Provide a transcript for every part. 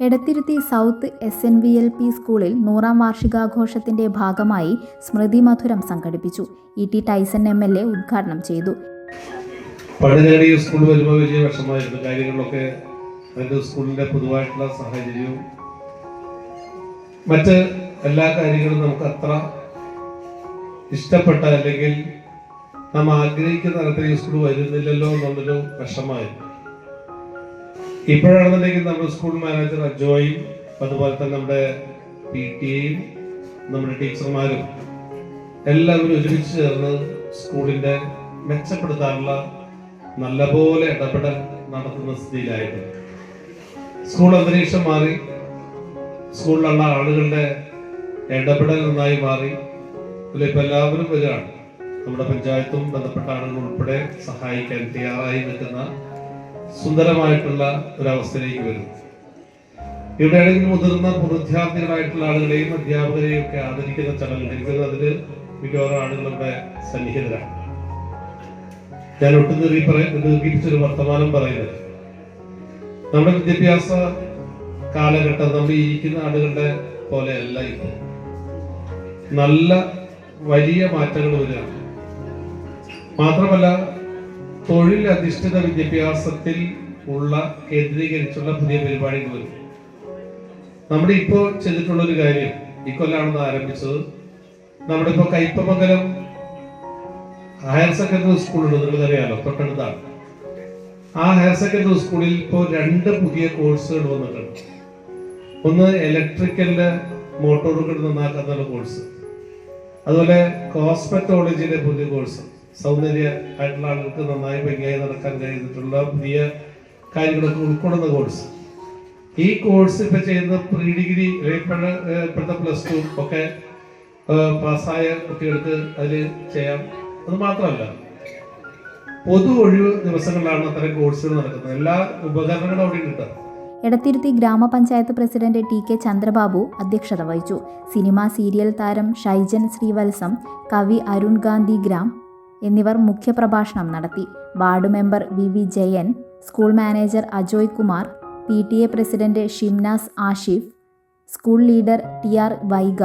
Edathiruthy south S N V L P സ്കൂളിൽ നൂറാം വാർഷികാഘോഷത്തിന്റെ ഭാഗമായി സ്മൃതി മധുരം സംഘടിപ്പിച്ചു. E T Tyson M L A ഉദ്ഘാടനം ചെയ്തു. പണി സ്കൂൾ വരുമ്പോൾ വലിയ വിഷമമായിരുന്നു. കാര്യങ്ങളിലൊക്കെ അതിന്റെ സ്കൂളിന്റെ പൊതുവായിട്ടുള്ള സാഹചര്യവും മറ്റ് എല്ലാ കാര്യങ്ങളും നമുക്ക് അത്ര ഇഷ്ടപ്പെട്ട അല്ലെങ്കിൽ നാം ആഗ്രഹിക്കുന്ന തരത്തിൽ ഈ സ്കൂൾ വരുന്നില്ലല്ലോ എന്നുള്ളൊരു വിഷമമായിരുന്നു. ഇപ്പോഴാണെന്നുണ്ടെങ്കിൽ നമ്മുടെ സ്കൂൾ മാനേജർ അജോയും അതുപോലെ തന്നെ നമ്മുടെ പി ടി എയും നമ്മുടെ ടീച്ചർമാരും എല്ലാവരും ഒരുമിച്ച് ചേർന്ന് സ്കൂളിന്റെ മെച്ചപ്പെടുത്താനുള്ള നല്ലപോലെ ഇടപെടൽ നടത്തുന്ന സ്ഥിതിയിലായിരുന്നു. സ്കൂൾ അന്തരീക്ഷം മാറി സ്കൂളിലുള്ള ആളുകളുടെ ഇടപെടൽ നന്നായി മാറി. ഇതിലിപ്പോൾ എല്ലാവരും വരികയാണ്. നമ്മുടെ പഞ്ചായത്തും ബന്ധപ്പെട്ട ആളുകൾ ഉൾപ്പെടെ സഹായിക്കാൻ തയ്യാറായി നിൽക്കുന്ന സുന്ദരമായിട്ടുള്ള ഒരവസ്ഥയിലേക്ക് വരുന്നു ഇവിടെയാണെങ്കിൽ മുതിർന്ന വിദ്യാർത്ഥികളായിട്ടുള്ള ആളുകളെയും അധ്യാപകരെയും ഒക്കെ ആദരിക്കുന്ന ചടങ്ങ് എനിക്ക് അതിൽ മിക്കവാറും ആളുകളുടെ സന്നിഹിതരാണ്. ഞാൻ ഒട്ടും നീറി ദീർഘിപ്പിച്ചൊരു വർത്തമാനം പറയുന്നത് നമ്മുടെ വിദ്യാഭ്യാസ കാലഘട്ടം നമ്മൾ ഇരിക്കുന്ന ആളുകളുടെ പോലെയല്ല ഇപ്പോൾ നല്ല വലിയ മാറ്റങ്ങൾ വരികയാണ്. മാത്രമല്ല തൊഴിൽ അധിഷ്ഠിത വിദ്യാഭ്യാസത്തിൽ ഉള്ള കേന്ദ്രീകരിച്ചുള്ള പുതിയ പരിപാടികൾ. നമ്മുടെ ഇപ്പോൾ ചെയ്തിട്ടുള്ള ഒരു കാര്യം ഇക്കൊല്ലാണെന്ന് ആരംഭിച്ചത്. നമ്മുടെ ഇപ്പോൾ കയ്പമംഗലം ഹയർ സെക്കൻഡറി സ്കൂളുണ്ട് നിങ്ങൾക്കറിയാലോ തൊട്ടടുത്താണ്. ആ ഹയർ സെക്കൻഡറി സ്കൂളിൽ ഇപ്പോൾ രണ്ട് പുതിയ കോഴ്സുകൾ വന്നിട്ടുണ്ട്. ഒന്ന് ഇലക്ട്രിക്കലിന്റെ മോട്ടോറുകൾ നന്നാക്കുന്ന കോഴ്സ് അതുപോലെ കോസ്മെറ്റോളജിയുടെ പുതിയ കോഴ്സ്. സൗന്ദര്യ ആയിട്ടുള്ള ആളുകൾക്ക് നന്നായി ഭംഗിയായി നടക്കാൻ കഴിയുന്നിട്ടുള്ള പുതിയ കാര്യങ്ങളൊക്കെ ഉൾക്കൊള്ളുന്ന കോഴ്സ് ഈ കോഴ്സ് ഇപ്പൊ ചെയ്യുന്ന പ്രീ ഡിഗ്രി ഇപ്പോഴത്തെ പ്ലസ് ടു ഒക്കെ പാസ്സായ കുട്ടികൾക്ക് അതിൽ ചെയ്യാം. അത് മാത്രമല്ല പൊതു ഒഴിവ് ദിവസങ്ങളിലാണ് അത്തരം കോഴ്സുകൾ നടക്കുന്നത്. എല്ലാ ഉപകരണങ്ങളും അവിടെ കിട്ടുക എടത്തിരുത്തി ഗ്രാമപഞ്ചായത്ത് പ്രസിഡന്റ് ടി കെ ചന്ദ്രബാബു അധ്യക്ഷത വഹിച്ചു. സിനിമ സീരിയൽ താരം ഷൈജൻ ശ്രീവത്സം കവി അരുൺ ഗാന്ധി ഗ്രാം എന്നിവർ മുഖ്യപ്രഭാഷണം നടത്തി. Ward member V V Jayan school manager Ajoy Kumar P T A president Shimnas Ashif school leader T R Vaiga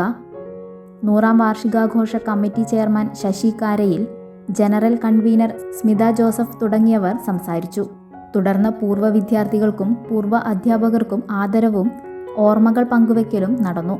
നൂറാം വാർഷികാഘോഷ committee chairman Sasi Karayil general convener Smitha Joseph തുടങ്ങിയവർ സംസാരിച്ചു. തുടർന്ന് പൂർവ വിദ്യാർത്ഥികൾക്കും പൂർവ അധ്യാപകർക്കും ആദരവും ഓർമ്മകൾ പങ്കുവയ്ക്കലും നടന്നു.